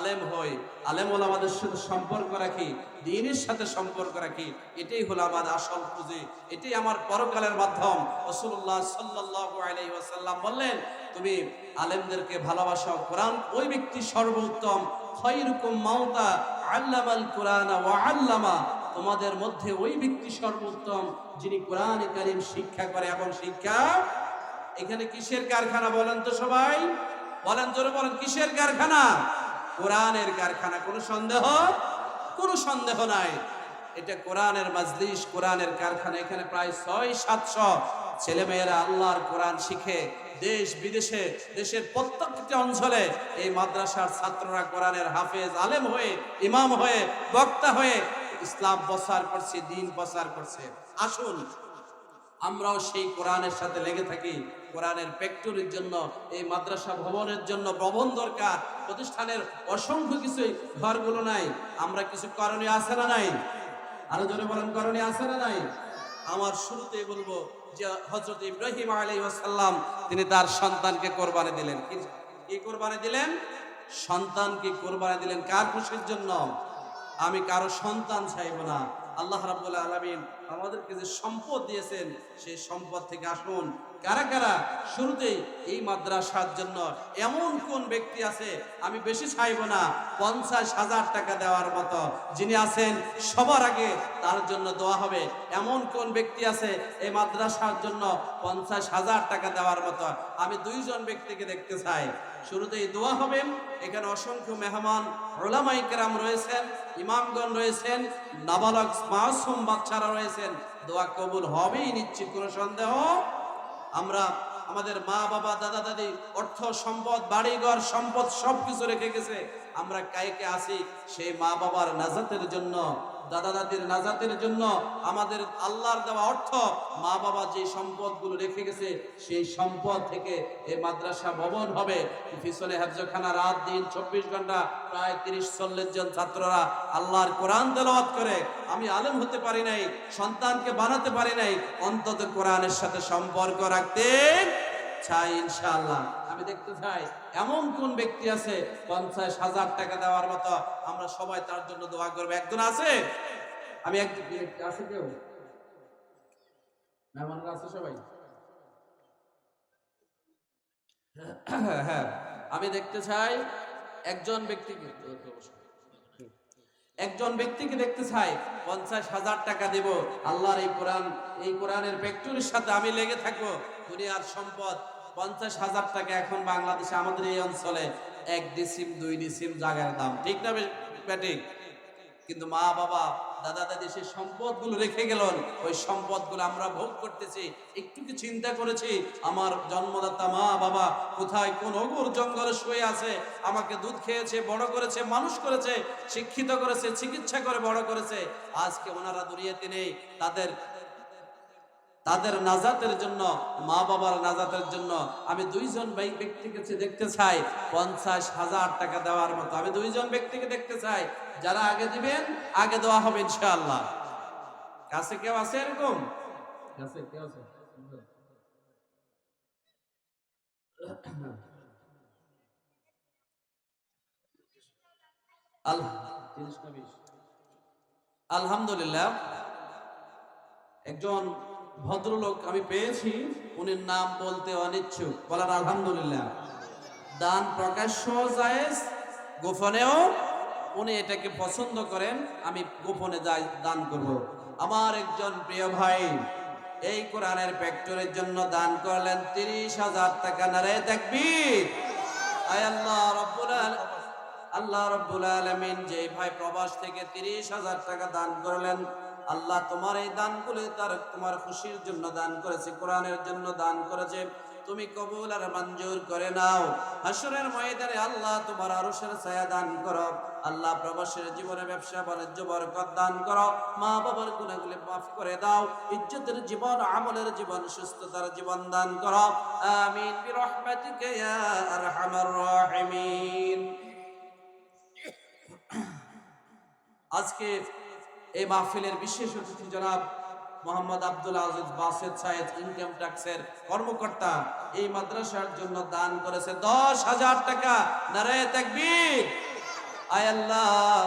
আলেম হই। আলেম আমাদের সাথে সম্পর্ক রাখি, দিনের সাথে সম্পর্ক রাখি। এটাই হলো আমার আসল পুঁজি। এটাই আমার পরকালের মাধ্যম। রসুল্লাহ সাল্লাহ আলাইহি ওয়াসাল্লাম বললেন, তুমি আলেমদেরকে ভালোবাসো। কোরআন ওই ব্যক্তি সর্বোত্তম। খৈরুকুম মাউতা আল্লামাল কোরআন ওয়া আল্লামা। তোমাদের মধ্যে ওই ব্যক্তি সর্বোত্তম, যিনি কোরআন কারিম শিক্ষা করে। এবং শিক্ষা, এখানে কিসের কারখানা বলেন তো সবাই? বলেন জোরে বলেন, কিসের কারখানা? কোরআনের কারখানা, কোনো সন্দেহ? কোনো সন্দেহ নাই। এটা কোরআনের মাজলিস কোরআনের কারখানা। এখানে প্রায় ছয়, সাতশো ছেলেমেয়েরা আল্লাহর কোরআন শিখে দেশ বিদেশে, দেশের প্রত্যেকটি অঞ্চলে এই মাদ্রাসার ছাত্ররা কোরআনের হাফেজ, আলেম হয়ে, ইমাম হয়ে, বক্তা হয়ে ইসলাম প্রচার করছে, দিন প্রচার করছে। আসুন, আমরাও সেই কোরআনের সাথে লেগে থাকি। কোরআনের ফ্যাক্টরির জন্য, এই মাদ্রাসা ভবনের জন্য ভবন দরকার, প্রতিষ্ঠানের অসংখ্য কিছু ঘরগুলো নাই। আমরা কিছু করণীয় আছে না নাই? আরও জোরে বলেন, করণীয় আছে না নাই? আমার শুরুতেই বলব যে হজরত ইব্রাহিম আলাইসাল্লাম তিনি তার সন্তানকে কোরবানি দিলেন। কি- কোরবানি দিলেন? সন্তানকে কোরবানি দিলেন কার খুশির জন্য? আমি কারও সন্তান চাইব না। আল্লাহ রাব্বুল আলামিন আমাদেরকে যে সম্পদ দিয়েছেন, সেই সম্পদ থেকে আসুন। কারা কারা? শুরুতেই এই মাদ্রাসার জন্য এমন কোন ব্যক্তি আছে? আমি বেশি চাইব না। পঞ্চাশ হাজার টাকা দেওয়ার মতো যিনি আছেন, সবার আগে তার জন্য দোয়া হবে। এমন কোন ব্যক্তি আছে এই মাদ্রাসার জন্য পঞ্চাশ হাজার টাকা দেওয়ার মতো? আমি দুইজন ব্যক্তিকে দেখতে চাই। শুরুতেই দোয়া হবেন। এখানে অসংখ্য মেহমান ওলামাই কেরাম রয়েছেন, ইমামগণ রয়েছেন, নাবালক মাসুম বাচ্চারা রয়েছেন। দোয়া কবুল হবেই নিশ্চিত, কোনো সন্দেহ? আমরা আমাদের মা, বাবা, দাদা, দাদি, অর্থ সম্পদ, বাড়িঘর, সম্পদ সবকিছু রেখে গেছে। আমরা কাইকে আসি সেই মা, বাবার নাজাতের জন্য দাদা দাদির নাজাতের জন্য আমাদের আল্লাহর দেওয়া অর্থ মা বাবা যে সম্পদগুলো রেখে গেছে, সেই সম্পদ থেকে এই মাদ্রাসা ভবন হবে। পিছনে হাফজখানা রাত দিন চব্বিশ ঘণ্টা, প্রায় তিরিশ চল্লিশ জন ছাত্ররা আল্লাহর কোরআন তেলাওয়াত করে। আমি আলেম হতে পারি নাই, সন্তানকে বানাতে পারি নাই, অন্তত কোরআনের সাথে সম্পর্ক রাখতে চাই ইনশাআল্লাহ। আমি দেখতে চাই এমন কোন ব্যক্তি আছে, পঞ্চাশ হাজার টাকা দেওয়ার মতো আমরা সবাই তার জন্য দোয়া করব। একজন আছে? আমি আছে কেউ? মেহমানরা আছে সবাই? হ্যাঁ। আমি দেখতে চাই একজন ব্যক্তিকে একজন ব্যক্তিকে দেখতে চাই, পঞ্চাশ হাজার টাকা দেব। আল্লাহর এই কোরআন এই কোরআনের ফ্যাক্টরির সাথে আমি লেগে থাকব। দুনিয়ার সম্পদ পঞ্চাশ হাজার টাকা এখন বাংলাদেশে আমাদের এই অঞ্চলে এক ডিসিম, দুই ডিসিম জায়গার দাম। ঠিক না ব্যাটিক কিন্তু মা, বাবা, দাদা, দাদি সেই সম্পদগুলো রেখে গেলেন ওই সম্পদগুলো আমরা ভোগ করতেছি। একটু কি চিন্তা করেছি? আমার জন্মদাতা মা, বাবা, কোথায় কোন অগুর জঙ্গলে শুয়ে আছে? আমাকে দুধ খেয়েছে, বড় করেছে, মানুষ করেছে, শিক্ষিত করেছে, চিকিৎসা করে বড় করেছে। আজকে ওনারা দুনিয়াতে নেই। তাদের তাদের নাজাতের জন্য, মা বাবার নাজাতের জন্য আমি দুইজন ব্যক্তিকে দেখতে চাই। পঞ্চাশ হাজার টাকা দেওয়ার মতো আমি দুইজন ব্যক্তিকে দেখতে চাই। যারা আগে দিবেন, আগে দেওয়া হবে ইনশাআল্লাহ। কাছে কেউ আছে এরকম? আলহামদুলিল্লাহ। একজন ভদ্রলোক আমি পেয়েছি উনির নাম বলতে অনিচ্ছুক, বলার আলহামদুলিল্লাহ। দান প্রকাশ্য জায়েজ, গোপনেও উনি এটাকে পছন্দ করেন, আমি গোপনে যাই, দান করব। আমার একজন প্রিয় ভাই, এই কোরআনের ফ্যাক্টরির জন্য দান করলেন তিরিশ হাজার টাকা নারে দেখবি আল্লাহ আল্লাহ রব্বুল আলমিন যে ভাই প্রবাস থেকে তিরিশ হাজার টাকা দান করলেন আল্লাহ তোমার এই দানগুলি তার তোমার খুশির জন্য দান করেছে, কোরআনের জন্য দান করেছে। তুমি কবুল আর মঞ্জুর করে নাও। হাসরের ময়দানে আল্লাহ তোমার আরশের ছায়া দান করো। আল্লাহ প্রবাসের জীবনে ব্যবসা, বাণিজ্য, বরকত দান করো। মা বাবার গুণাগুলি মাফ করে দাও। ইজ্জতের জীবন, আমলের জীবন, সুস্থতার জীবন দান করো। আমিন। বিরহমাতিকা ইয়া আরহামার রাহিমিন। আজকে এই মাহফিলের বিশেষ অতিথি জনাব মোহাম্মদ আব্দুল আজিজ বাসেদ সাহেদ ইনকাম ট্যাক্সের কর্মকর্তা এই মাদ্রাসার জন্য দান করেছে দশ হাজার টাকা। নারায় তাকবীর। আয় আল্লাহ,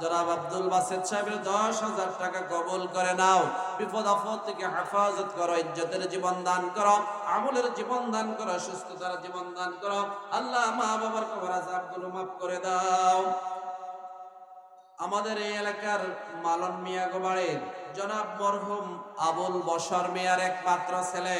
জনাব আব্দুল বাসেদ সাহেবের দশ হাজার টাকা কবুল করে নাও। বিপদ আপদ থেকে হেফাজত করো, ইজ্জতের জীবন দান করো, আমলের জীবন দান করো, সুস্থতার জীবন দান করো। আল্লাহ মা বাবার কবর আজাবগুলো মাফ করে দাও। আমাদের এই এলাকার মালন মিয়া গোবাড়ের জনাব মরহুম আবুল বসর মিয়ার একমাত্র ছেলে।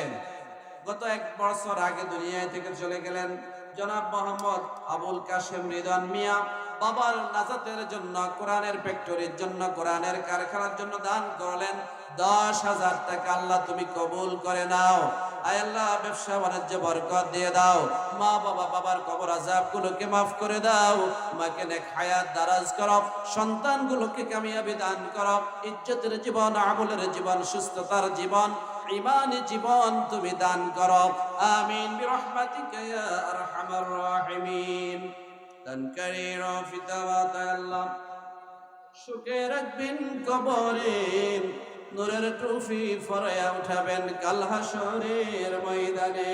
গত এক বছর আগে দুনিয়ায় থেকে চলে গেলেন জনাব মোহাম্মদ আবুল কাশেম রিদন মিয়া। বাবার নাজাতের জন্য, কোরআনের ফ্যাক্টরির জন্য, কোরআনের কারখানার জন্য দান করলেন। দশ হাজার টাকা আল্লাহ তুমি কবুল করে নাও। আয় আল্লাহ, ব্যবসা বাণিজ্য বরকত দিয়ে দাও। মা, বাবা, বাবার কবর আজাব গুলোকে মাফ করে দাও। মাকে নেক হায়াত দারাজ করো। সন্তানগুলোকে কামিয়াবি দান করো। ইজ্জতের জীবন, আমলের জীবন, সুস্থতার জীবন ইমানি জীবন তুমি দান করো। আমিন বিরহমাতিকা ইয়া আরহামার রাহিমিন। দানকারী রফিতাওয়াত আল্লাহ। সুখে রাখবেন কবরে। নূরের টুফি ফরায়া উঠাবেন কাল হাসরের ময়দানে।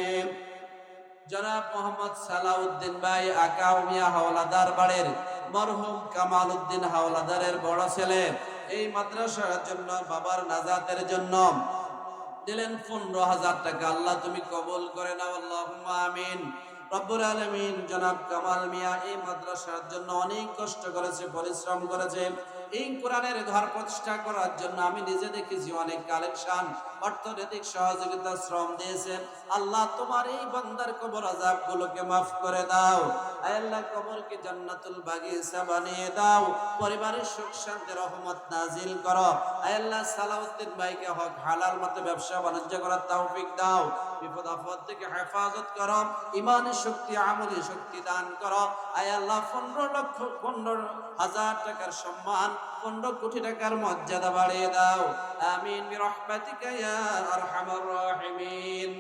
জনাব মোহাম্মদ সালাউদ্দিন ভাই আকাউ মিয়া হাওলাদার বাড়ির মরহুম কামাল উদ্দিন হাওলাদারের বড় ছেলে। এই মাদ্রাসার জন্য বাবার নাজাতের জন্য দিলেন পনেরো হাজার টাকা। আল্লাহ তুমি কবুল করে নাও আমিন। রব্বুল আলমিন জনাব কামাল মিয়া এই মাদ্রাসার জন্য অনেক কষ্ট করেছে, পরিশ্রম করেছে। এই কোরআনের ঘর প্রতিষ্ঠা করার জন্য আমি নিজে দেখেছি অনেক কালেকশন, অর্থনৈতিক সহযোগিতা, শ্রম দিয়েছেন আল্লাহ, তোমার এই বান্দার কবর আজাব গুলোকে মাফ করে দাও। আল্লাহ, কবরকে জান্নাতুল বাগিচা বানিয়ে দাও। পরিবারের সুখ শান্তি, রহমত নাজিল করো। আল্লাহ, সালাউদ্দিন ভাইকে হক, হালাল মতো ব্যবসা বাণিজ্য করার তৌফিক দাও। বিপদ আপদ থেকে হেফাজত করো, ইমানের শক্তি আমলি শক্তি দান করো। আয় আল্লাহ, পনেরো লক্ষ, পনেরো হাজার টাকার সম্মান, পনেরো কোটি টাকার মর্যাদা বাড়িয়ে দাও। আমিন রাহিমিন।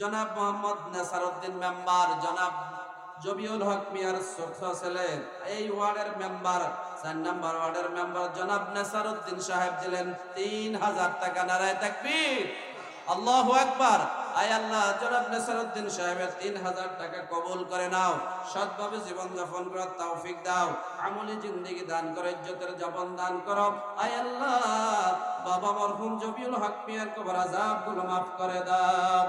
জনাব মোহাম্মদ নাসারউদ্দিন মেম্বার, জনাব জবিউল হক মিয়ার ছোট ছেলে, এই ওয়ার্ডের মেম্বার, চার নম্বর ওয়ার্ডের মেম্বার জনাব নাসারউদ্দিন সাহেব দিলেন, তিন হাজার টাকা নারায় তাকবীর। আল্লাহু আকবার। আয় আল্লাহ, জনাব নাসারউদ্দিন সাহেবের তিন হাজার টাকা কবুল করে নাও। সৎভাবে জীবন যাপন করার তৌফিক দাও। আমলি জিন্দেগি দান করে, ইজ্জতের জীবন দান করো। আয় আল্লাহ, বাবা মরহুম জবিউল হক মিয়ার কবর আজাবগুলো মাফ করে দাও।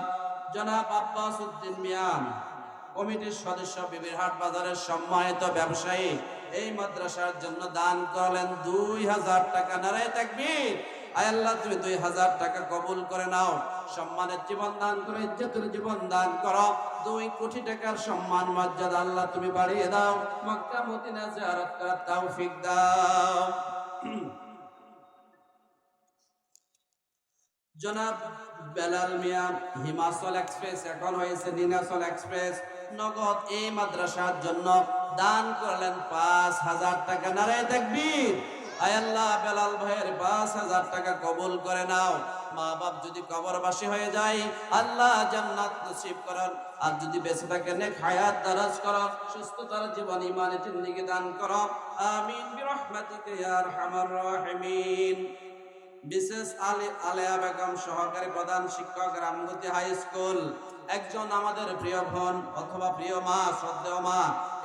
জনাব আব্বাস উদ্দিন মিয়া, কমিটির সদস্য বিবিরহাট বাজারের সম্মানিত ব্যবসায়ী, এই মাদ্রাসার জন্য দান করলেন দুই হাজার টাকা। নারায় তাকবীর। আল্লাহ, তুমি দুই হাজার টাকা কবুল করে নাও। সম্মানের জীবন দান করে, ইজ্জতের জীবন দান করো। দুই কোটি টাকার সম্মান, মর্যাদা আল্লাহ তুমি বাড়িয়ে দাও। মক্কা, মদিনা জিয়ারত করার তৌফিক দাও। জনাব বেলাল মিয়া, হিমাচল এক্সপ্রেস, এখন হয়েছে নীলাচল এক্সপ্রেস। নগদ এই মাদ্রাসার জন্য দান করলেন পাঁচ হাজার টাকা। নারায় দেখবির আয় আল্লাহ, বেলাল ভাইয়ের পাঁচ হাজার টাকা কবুল করে নাও। মা বাপ যদি কবরবাসী হয়ে যায়, আল্লাহ জান্নাত নসিব করেন আর যদি বেঁচে থাকে, নেক হায়াত দারাজ করো, সুস্থতার জীবন ইমানে জিন্দিগি দান করো। আমিন বিরহমাতিকা ইয়া আরহামার রাহিমিন। বিশেষ আলী আলেয়া বেগম সহকারী প্রধান শিক্ষক রামগতি হাই স্কুল। একজন আমাদের প্রিয় বোন অথবা প্রিয় মা, শ্রদ্ধেয় মা,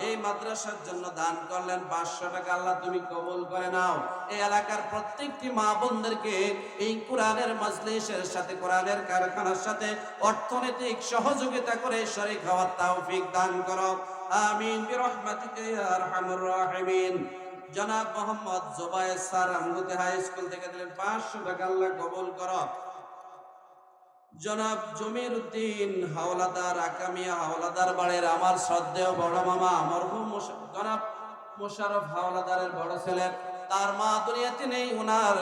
এই মাদ্রাসার জন্য দান করলেন পাঁচশো টাকা। আল্লাহ তুমি কবুল করে নাও। এই এলাকার প্রত্যেকটি মা বোনদেরকে এই কোরআনের মজলিসের সাথে, কোরআনের কারখানার সাথে অর্থনৈতিক সহযোগিতা করে শরীক হওয়ার তৌফিক দান করো। আমিন। জনাব মোহাম্মদ জোবায়ের স্যার আঙ্গুতে হাই স্কুল থেকে দিলেন পাঁচশো টাকা, আল্লাহ কবল কর। জনাব জমির উদ্দিন হাওলাদার, আকামিয়া হাওলাদার বাড়ির আমার শ্রদ্ধেয় বড় মামা মরহুম জনাব মোশারফ হাওলাদারের বড় ছেলে, তার মা দুনিয়াতে নেই ওনার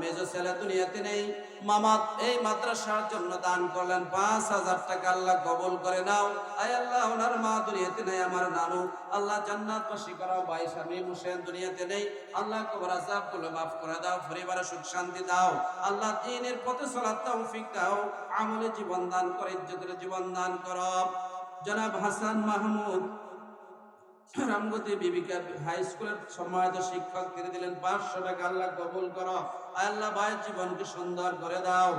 মেজ ছেলে দুনিয়াতে নেই। মামা এই মাদ্রাসার জন্য দান করলেন, পাঁচ হাজার টাকা আল্লাহ কবুল করে নাও। আয় আল্লাহ, ওনার মা দুনিয়াতে নেই, আমার নানু। আল্লাহ জান্নাত বাসী করাও, ভাই, স্বামী মুসেন দুনিয়াতে নেই। আল্লাহ কবর আজাবগুলো মাফ করে দাও পরিবারে সুখ শান্তি দাও। আল্লাহ দিনের পথে চলার তৌফিক দাও। আমলে জীবন দান করে, ইজ্জতের জীবন দান করো। জনাব হাসান মাহমুদ রামগতি বিবিকা হাই স্কুলের সম্মানিত শিক্ষক দিলেন পাঁচশো টাকা, আল্লাহ কবুল করো। আল্লাহ জীবনকে সুন্দর করে দাও।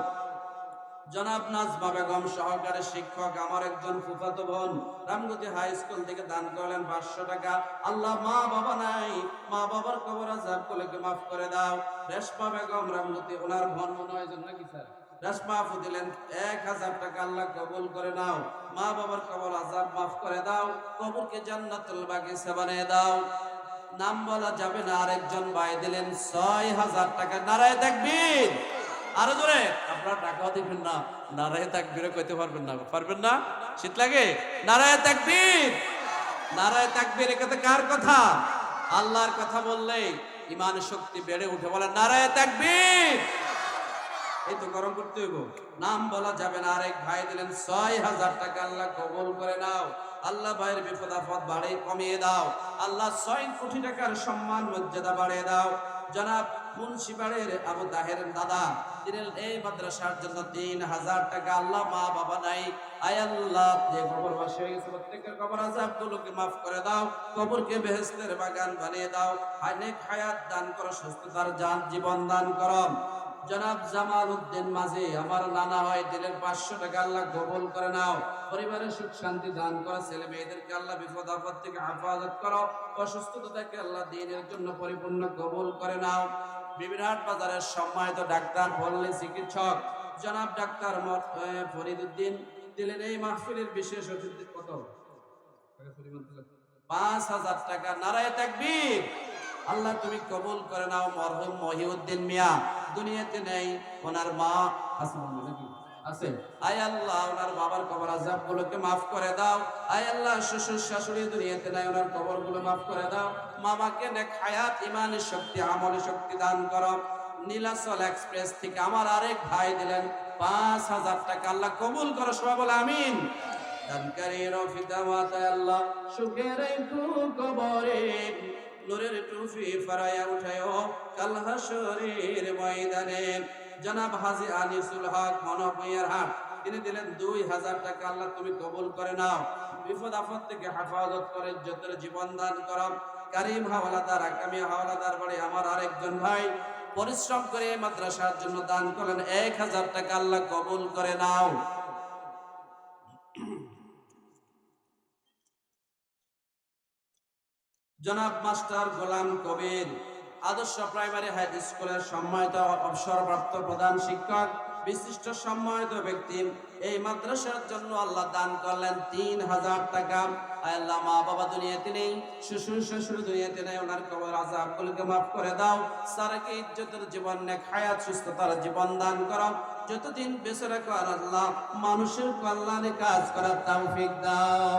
জনাব নাজমা বেগম সহকারী শিক্ষক, আমার একজন ফুফাতো বোন, রামগতি হাই স্কুল থেকে দান করলেন পাঁচশো টাকা। আল্লাহ মা বাবা নাই, মা বাবার কবর আজাব গুলোকে মাফ করে দাও? রেশমা বেগম, রামগতি, ওনার বোন মনে হয় জন্য কি স্যার? আপু দিলেন, এক হাজার টাকা আল্লাহ কবুল করে নাও। মা বাবার কবর আজাব মাফ করে দাও, কবরকে জান্নাতুল বাগিচা বানিয়ে দাও। নাম বলা যাবে না, আরেকজন ভাই দিলেন, ছয় হাজার টাকা। নারায় দেখবিন আরও জোরে, আপনারা টাকাও দিবেন না, নারায় তাকবীরে কইতে পারবেন না পারবেন না? শীত লাগে? নারায় তাকবীর। নারায় তাকবীর একাতে কার কথা? আল্লাহর কথা বললে ইমান শক্তি বেড়ে উঠে বলে, নারায় তাকবীর। এই তো গরম করতে হইব। নাম বলা যাবে না। আরেক ভাই দিলেন, ছয় হাজার টাকা আল্লাহ কবল করে নাও। আল্লাহ ভাইয়ের বিপদ বাড়ে কমিয়ে দাও। আল্লাহ ছয় কোটি টাকার সম্মান, মর্যাদা বাড়িয়ে দাও। জনাব মুন্সিপাড়ের আবু তাহের দাদা তিনি এই মাদ্রাসার জন্য তিন হাজার টাকা আল্লাহ মা বাবা নাই। আয় আল্লাহ, যে কবর বাসী হয়ে গেছে, প্রত্যেকের কবর আজাব গুলোকে মাফ করে দাও। কবরকে বেহেস্তের বাগান বানিয়ে দাও। অনেক হায়াত দান করো, সুস্থতার জান জীবন দান করো। জনাব জামাল উদ্দিন মাঝে আমার নানা হয় দিলের পাঁচশো টাকা আল্লাহ কবুল করে নাও। পরিবারের সুখ শান্তি দান করো ছেলে মেয়েদেরকে আল্লাহ বিপদ আপদ থেকে হেফাজত করো অসুস্থতা থেকে আল্লাহ দিনের জন্য পরিপূর্ণ কবুল করে নাও। বিবিরহাট বাজারের সম্মানিত ডাক্তার বললে চিকিৎসক জনাব ডাক্তার এ, ফরিদুদ্দিন দিলেন এই মাহফিলের বিশেষ অতিথি কত? পাঁচ হাজার টাকা নারায় তাকবীর। আল্লাহ তুমি কবুল করে নাও, মরহুম মহিউদ্দিন মিয়া। দুনিয়াতে নেই, ওনার মা আছে? আয় আল্লাহ, ওনার বাবার কবর আজাব গুলোকে মাফ করে দাও। আয় আল্লাহ, শ্বশুর শাশুড়ি দুনিয়াতে নাই, ওনার কবরগুলো মাফ করে দাও। মামাকে হায়াত, ইমানের শক্তি, আমলের শক্তি দান করো। নীলাচল এক্সপ্রেস থেকে আমার আরেক ভাই দিলেন, পাঁচ হাজার টাকা। আল্লাহ কবুল করো, সবাই বলে আমিন। দানকারীর ফিতা মাতায় আল্লাহ, সুখের কবরে নূরের টুফি ফারায়া উঠায়ও কাল হাসরের ময়দানে। জনাব হাজি আনিসুল হক মনপুয়ার হাট, তিনি দিলেন দুই হাজার টাকা। আল্লাহ, তুমি কবুল করে নাও। বিপদ আপদ থেকে হেফাজত করে যতের জীবন দান করো। কারিম হাওলাদার আকামি হাওলাদার বাড়ি আমার আরেকজন ভাই। পরিশ্রম করে মাদ্রাসার জন্য দান করলেন। এক হাজার টাকা আল্লাহ কবুল করে নাও। জনাব মাস্টার গোলাম কবির, আদর্শ প্রাইমারি হাই স্কুলের সম্মানিত অবসরপ্রাপ্ত প্রধান শিক্ষক, বিশিষ্ট সম্মানিত ব্যক্তি। এই মাদ্রাসার জন্য আল্লাহ দান করলেন তিন হাজার টাকা। আল্লাহ, মা বাবা দুনিয়াতে নেই, শ্বশুর শ্বশুর দুনিয়াতে নেই, ওনার কবর আজাব গুলোকে মাফ করে দাও। সারাকে ইজ্জতের জীবন, নেক হায়াত, সুস্থতার জীবন দান করো। যতদিন বেঁচে রাখো আল্লাহ মানুষের কল্যাণে কাজ করার তৌফিক দাও।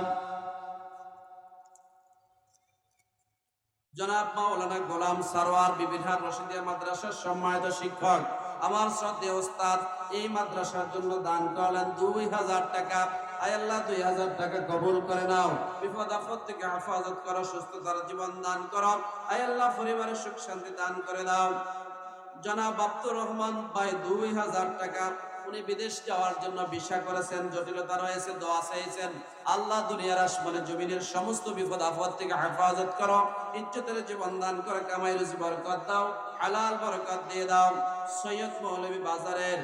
জনাব মাওলানা গোলাম সারোয়ার বিবিধার রশিদিয়া মাদ্রাসার সম্মানিত শিক্ষক, আমার শ্রদ্ধেয় ওস্তাদ, এই মাদ্রাসার জন্য দান করলেন দুই হাজার টাকা। আয়াল্লাহ দুই হাজার টাকা কবুল করে নাও। বিপদ আপদ থেকে হেফাজত করো, সুস্থতার জীবন দান করো। আয়াল্লাহ পরিবারের সুখ শান্তি দান করে দাও। জনাব আব্দুর রহমান ভাই দুই হাজার টাকা উনি বিদেশ যাওয়ার জন্য ভিসা করেছেন, জটিলতা রয়েছে, দোয়া চাইছেন। আল্লাহ দুনিয়ার আসমানে জমিনের সমস্ত বিপদ আপদ থেকে হেফাজত করো, ইজ্জতের জীবন দান করে কামাই রুজি বরকত দাও, হালাল বরকত দিয়ে দাও। সৈয়দ মৌলভী বাজারের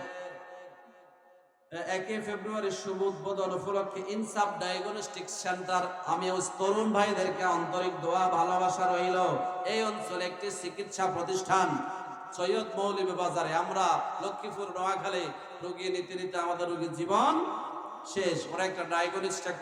একে ফেব্রুয়ারি শুভ উদ্বোধন উপলক্ষে ইনসাফ ডায়াগনস্টিক সেন্টার। আমি ওই তরুণ ভাইদেরকে আন্তরিক দোয়া, ভালোবাসা রইল। এই অঞ্চলে একটি চিকিৎসা প্রতিষ্ঠান সৈয়দ মৌলভী বাজারে আমরা লক্ষ্মীপুর, নোয়াখালী রোগী নিতে নিতে আমাদের রোগীর জীবন শেষ। ওরা একটা ডায়াগনস্টিক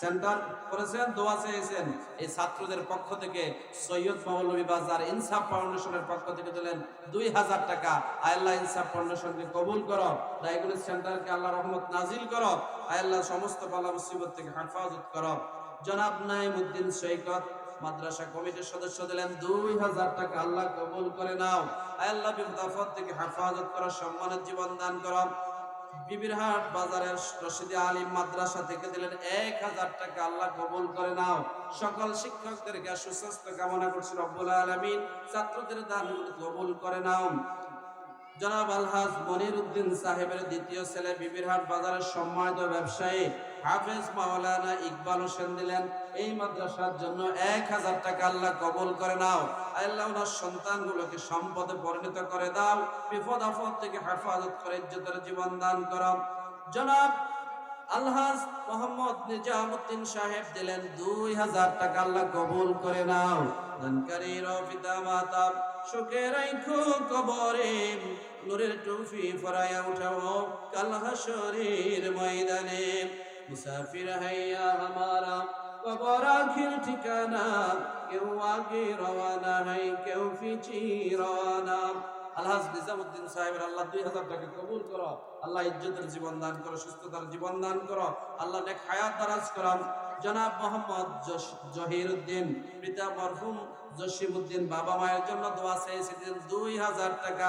সেন্টার করেছেন, দোয়া চেয়েছেন। এই ছাত্রদের পক্ষ থেকে সৈয়দ মৌলভী বাজার ইনসাফ ফাউন্ডেশনের পক্ষ থেকে দিলেন দুই হাজার টাকা। আল্লাহ ইনসাফ ফাউন্ডেশনকে কবুল করো ডায়াগনোস সেন্টারকে আল্লাহ রহমত নাজিল করো, আল্লাহ সমস্ত বালা মুসিবত থেকে হেফাজত করো। জনাব নাইমুদ্দিন সৈকত মাদ্রাসা কমিটির সদস্য দিলেন, দুই হাজার টাকা আল্লাহ কবুল করে নাও। আল্লাহ বিপদ থেকে হেফাজত করো সম্মানের জীবন দান করো বিবিরহাট বাজারের মাদ্রাসা থেকে দিলেন, এক হাজার টাকা আল্লাহ কবুল করে নাও। সকল শিক্ষকদেরকে সুস্বাস্থ্য কামনা করছি রব্বুল আলমিন, ছাত্রদের দান কবুল করে নাও। জনাব আলহাজ মনির উদ্দিন সাহেবের দ্বিতীয় ছেলে বিবিরহাট বাজারের সম্মানিত ব্যবসায়ী। হাফেজ মাওলানা ইকবাল হোসেন দিলেন, এই মাদ্রাসার জন্য এক হাজার টাকা আল্লাহ কবুল করে নাও। আল্লাহ ওনার সন্তানগুলোকে সম্পদে পরিণত করে দাও। বিপদ আপদ থেকে হেফাজত করে ইজ্জতের জীবন দান করো। জনাব আলহাজ মোহাম্মদ নিজামুদ্দিন সাহেব দিলেন, দুই হাজার টাকা আল্লাহ কবুল করে নাও। দানকারীর পিতা মাতা সুখে রাইখো কবরে, নূরের টুফি ফরায়া উঠাও কাল ময়দানে। মুসাফির হাইয়া হামারা কবর আখির ঠিকানা, কেউ আগে রওয়ানা হাই কেউ পিছি রওয়ানা আলহাজ নিজামুদ্দিন সাহেবের আল্লাহ দুই হাজার টাকা কবুল করো, আল্লাহ ইজ্জতের জীবন দান করো, সুস্থতার জীবন দান করো, আল্লাহ নেক হায়াত দারাজ করো। জনাব মোহাম্মদ জহির উদ্দিন পিতা মরহুম জসিমউদ্দিন বাবা মায়ের জন্য দোয়া চেয়েছিলেন দুই হাজার টাকা।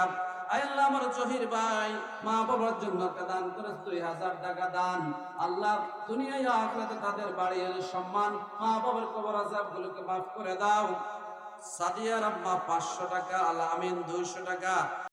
আল্লাহ আমার জহির ভাই, মা বাবার জন্য দান করে দুই হাজার টাকা দান। আল্লাহ দুনিয়ায় আখরাতে তাদের বাড়ির সম্মান, মা বাবার কবর আজাব গুলোকে মাফ করে দাও। সাদিয়ার আম্মা পাঁচশো টাকা, আল আমিন দুইশো টাকা।